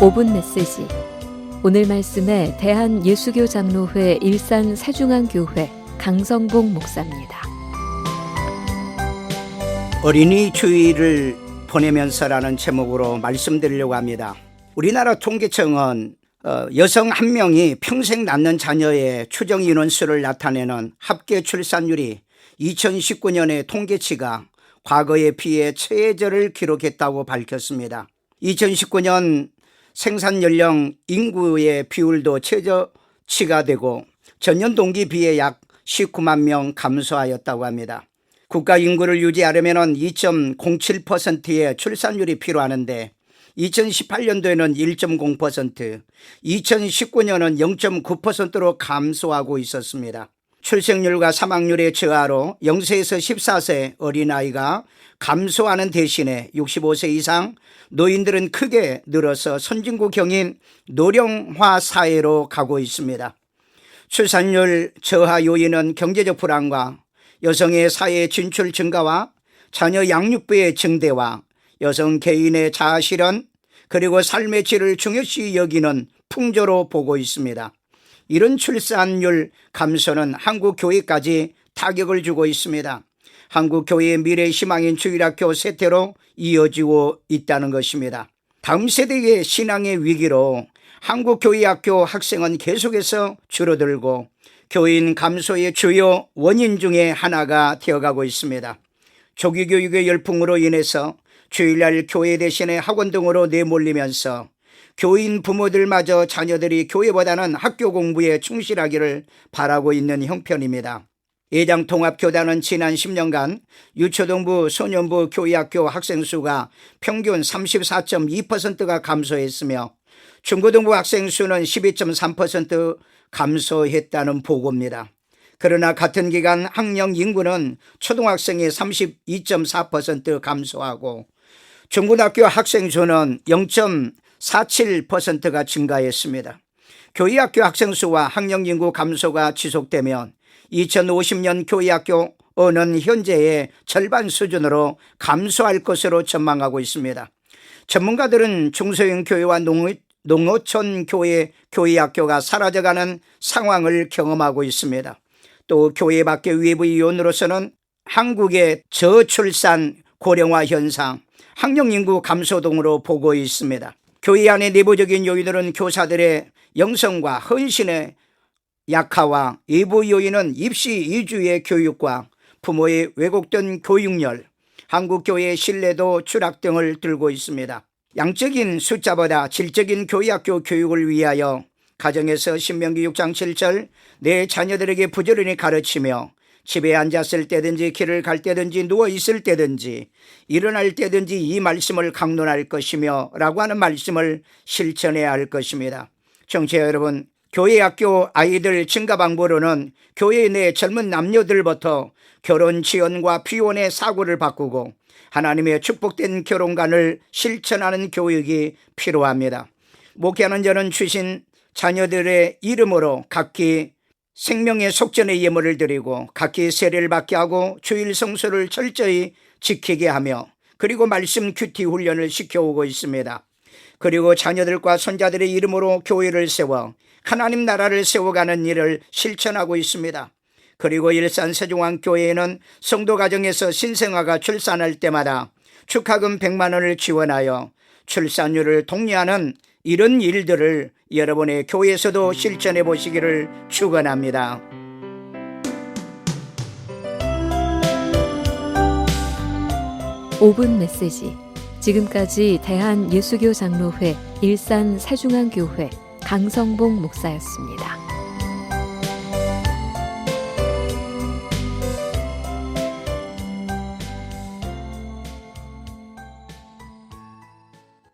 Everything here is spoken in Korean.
5분 메시지 오늘 말씀에 대한 예수교 장로회 일산 세중앙교회 강성봉 목사입니다. 어린이 주의를 보내면서라는 제목으로 말씀드리려고 합니다. 우리나라 통계청은 어, 여성 한 명이 평생 낳는 자녀의 추정 인원수를 나타내는 합계 출산율이 2019년의 통계치가 과거에 비해 최저를 기록했다고 밝혔습니다. 2019년 생산 연령 인구의 비율도 최저치가 되고 전년 동기 비해 약 19만 명 감소하였다고 합니다. 국가 인구를 유지하려면 2.07%의 출산율이 필요하는데 2018년도에는 1.0%, 2019년은 0.9%로 감소하고 있었습니다. 출생률과 사망률의 저하로 0세에서 14세 어린아이가 감소하는 대신에 65세 이상 노인들은 크게 늘어서 선진국형인 노령화 사회로 가고 있습니다. 출산율 저하 요인은 경제적 불안과 여성의 사회 진출 증가와 자녀 양육비의 증대와 여성 개인의 자아 실현 그리고 삶의 질을 중요시 여기는 풍조로 보고 있습니다. 이런 출산율 감소는 한국 교회까지 타격을 주고 있습니다. 한국 교회의 미래 희망인 주일학교 세태로 이어지고 있다는 것입니다. 다음 세대의 신앙의 위기로 한국 교회 학교 학생은 계속해서 줄어들고 교인 감소의 주요 원인 중에 하나가 되어가고 있습니다. 조기 교육의 열풍으로 인해서 주일날 교회 대신에 학원 등으로 내몰리면서 교인 부모들마저 자녀들이 교회보다는 학교 공부에 충실하기를 바라고 있는 형편입니다. 예장 통합교단은 지난 10년간 유초등부, 소년부 교회학교 학생 수가 평균 34.2%가 감소했으며 중고등부 학생 수는 12.3% 감소했다는 보고입니다. 그러나 같은 기간 학령 인구는 초등학생의 32.4% 감소하고 중고등학교 학생 수는 0.47%가 증가했습니다. 교회학교 학생 수와 학령 인구 감소가 지속되면 2050년 교회학교는 현재의 절반 수준으로 감소할 것으로 전망하고 있습니다. 전문가들은 중소형 교회와 농, 농어 촌 교회 교회학교가 사라져가는 상황을 경험하고 있습니다. 또 교회 밖의 외부 이론으로서는 한국의 저출산 고령화 현상, 학령 인구 감소 등으로 보고 있습니다. 교회 안의 내부적인 요인들은 교사들의 영성과 헌신의 약화와 외부 요인은 입시 이주의 교육과 부모의 왜곡된 교육열, 한국교회의 신뢰도 추락 등을 들고 있습니다. 양적인 숫자보다 질적인 교회학교 교육을 위하여 가정에서 신명기 6장 7절 내 자녀들에게 부지런히 가르치며 집에 앉았을 때든지 길을 갈 때든지 누워 있을 때든지 일어날 때든지 이 말씀을 강론할 것이며 라고 하는 말씀을 실천해야 할 것입니다. 청취자 여러분, 교회 학교 아이들 증가 방법으로는 교회 내 젊은 남녀들부터 결혼 지원과 비혼의 사고를 바꾸고 하나님의 축복된 결혼관을 실천하는 교육이 필요합니다. 목회하는 저는 주신 자녀들의 이름으로 각기 생명의 속전의 예물을 드리고 각기 세례를 받게 하고 주일 성수를 철저히 지키게 하며 그리고 말씀 큐티 훈련을 시켜오고 있습니다. 그리고 자녀들과 손자들의 이름으로 교회를 세워 하나님 나라를 세워가는 일을 실천하고 있습니다. 그리고 일산 세종왕교회에는 성도 가정에서 신생아가 출산할 때마다 축하금 100만 원을 지원하여 출산율을 독려하는 이런 일들을 여러분의 교회에서도 실천해 보시기를 축원합니다. 오분 메시지 지금까지 대한 예수교 장로회 일산 세중앙 교회 강성봉 목사였습니다.